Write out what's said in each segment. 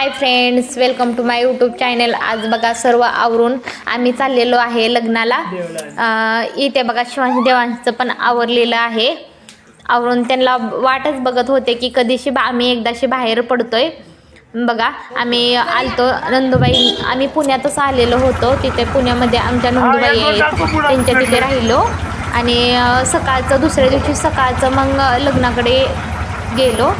Hi friends welcome to my YouTube channel आज बघा सर्व आवरून आम्ही चाललेलो आहे लग्नाला. इथे बघा शिवांश देवांचं पण आवरलेलं आहे. आवरून त्यांना वाटच बघत होते की कधीशी बा आम्ही एकदाशी बाहेर पडतोय. बघा आम्ही आलतो नंदुबाई आम्ही पुण्यातच आलेलो होतो. तिथे पुण्यामध्ये आमच्या नंदुबाई आहेत त्यांच्या तिथे राहिलो. आणि सकाळचं दुसऱ्या दिवशी सकाळचं मग लग्नाकडे गेलो.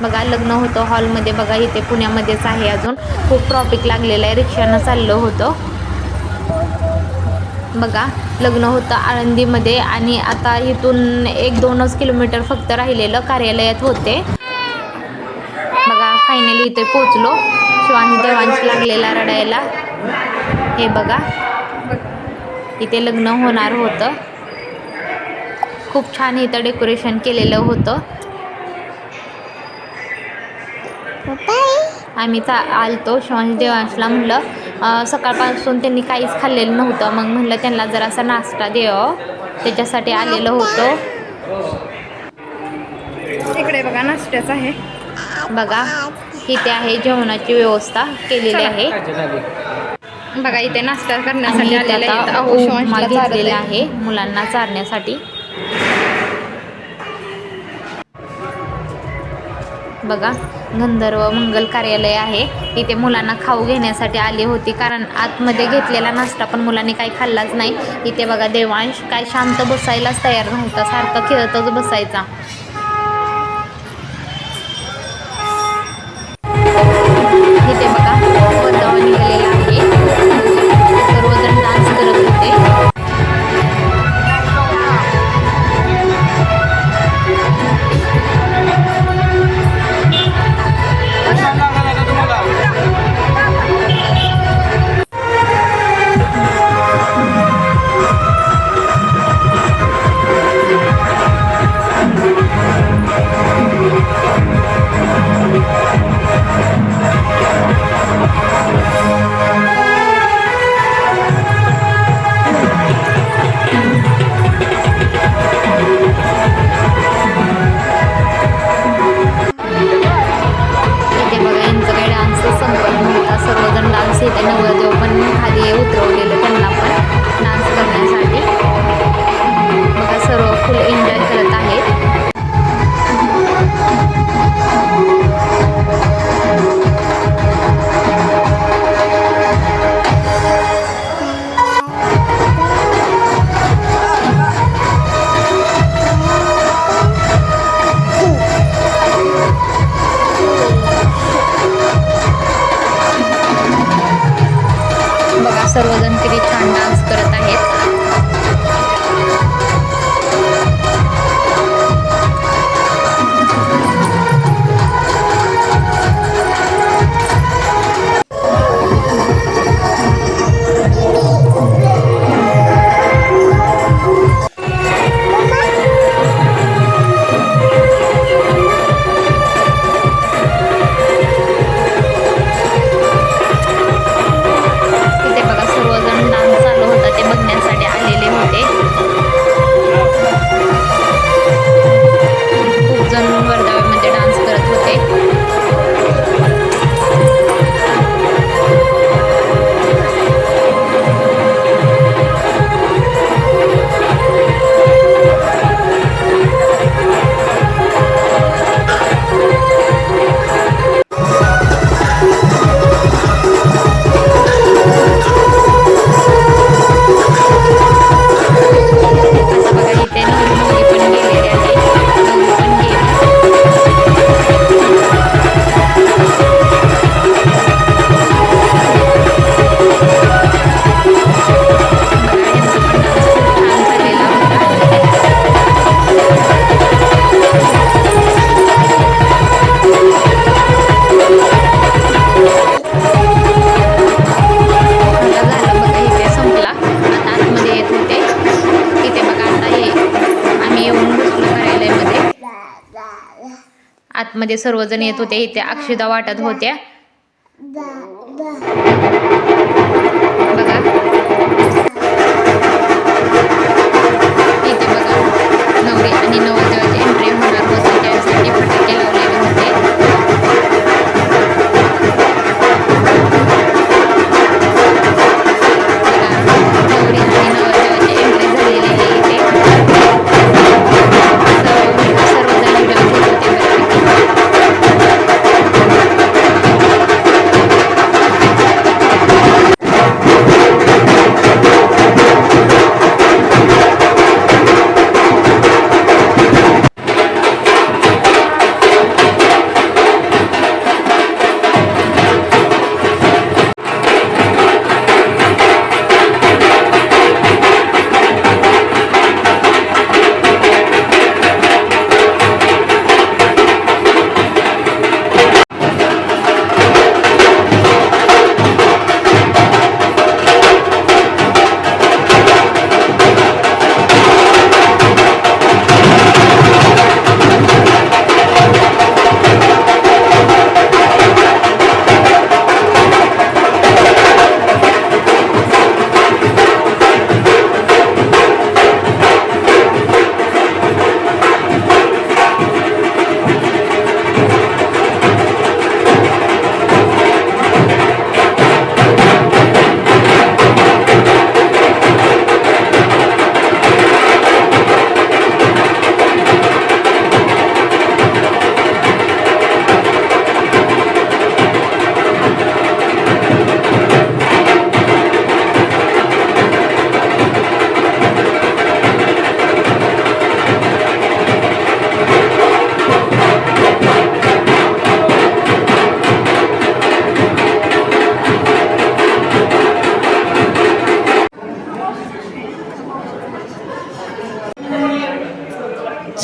बघा लग्न होतं हॉलमध्ये. बघा इथे पुण्यामध्येच आहे अजून. खूप ट्रॉफिक लागलेलं आहे. रिक्षानं चाललं होतं. बघा लग्न होतं आळंदीमध्ये आणि आता इथून एक दोनच किलोमीटर फक्त राहिलेलं कार्यालयात होते. बघा फायनली इथे पोचलो शिवानी देवांश लागलेला रडायला. हे बघा इथे लग्न होणार होतं. खूप छान इथं डेकोरेशन केलेलं होतं. आम्ही चा आलतो शिवांश देवांशला म्हणलं सकाळपासून त्यांनी काहीच खाल्लेलं नव्हतं. मग म्हणलं त्यांना जरासा नाश्ता द्यावं त्याच्यासाठी आलेलं होतं. इकडे बघा नाश्त्याचं आहे. बघा इथे आहे जेवणाची व्यवस्था केलेली आहे. बघा इथे नाश्ता करण्यासाठी आलेले घेतलेला. आहे मुलांना चारण्यासाठी. बघा गंधर्व मंगल कार्यालय आहे. इथे मुलांना खाऊ घेण्यासाठी आली होती. कारण आतमध्ये घेतलेला नाश्ता पण मुलांनी काही खाल्लाच नाही. इथे बघा देवांश काय शांत बसायलाच तयार नव्हता. सारखा खेळतच बसायचा. आतमध्ये सर्वजण येत होते इथे अक्षदा वाटत होत्या. बघा. इथे बघा. नवरी आणि नवरदेवाची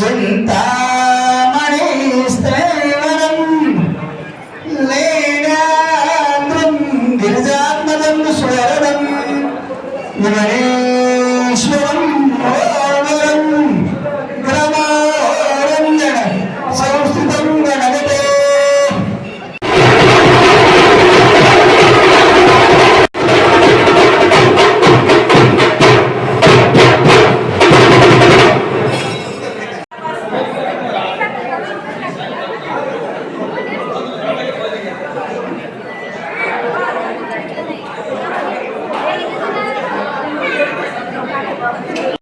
sentar.